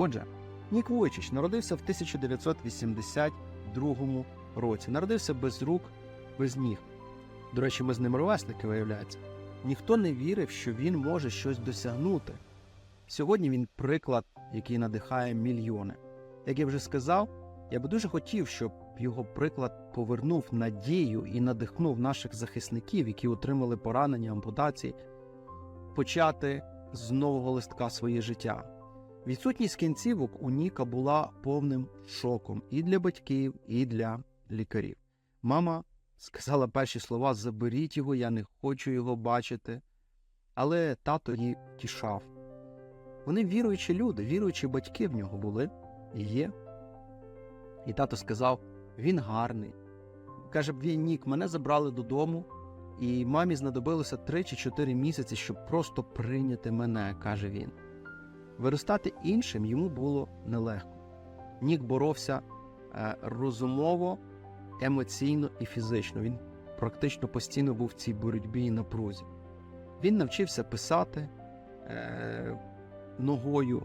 Отже, Нік Войчич народився в 1982 році. Народився без рук, без ніг. До речі, ми з ним ровесники, виявляється. Ніхто не вірив, що він може щось досягнути. Сьогодні він приклад, який надихає мільйони. Як я вже сказав, я би дуже хотів, щоб його приклад повернув надію і надихнув наших захисників, які отримали поранення, ампутації, почати з нового листка своє життя. Відсутність кінцівок у Ніка була повним шоком і для батьків, і для лікарів. Мама сказала перші слова: заберіть його, я не хочу його бачити. Але тато її втішав. Вони віруючі люди, віруючі батьки в нього були і є. І тато сказав: він гарний. Каже, він Нік, мене забрали додому, і мамі знадобилося 3 чи 4 місяці, щоб просто прийняти мене, каже він. Виростати іншим йому було нелегко. Нік боровся е, розумово, емоційно і фізично. Він практично постійно був в цій боротьбі і напрузі. Він навчився писати е, ногою,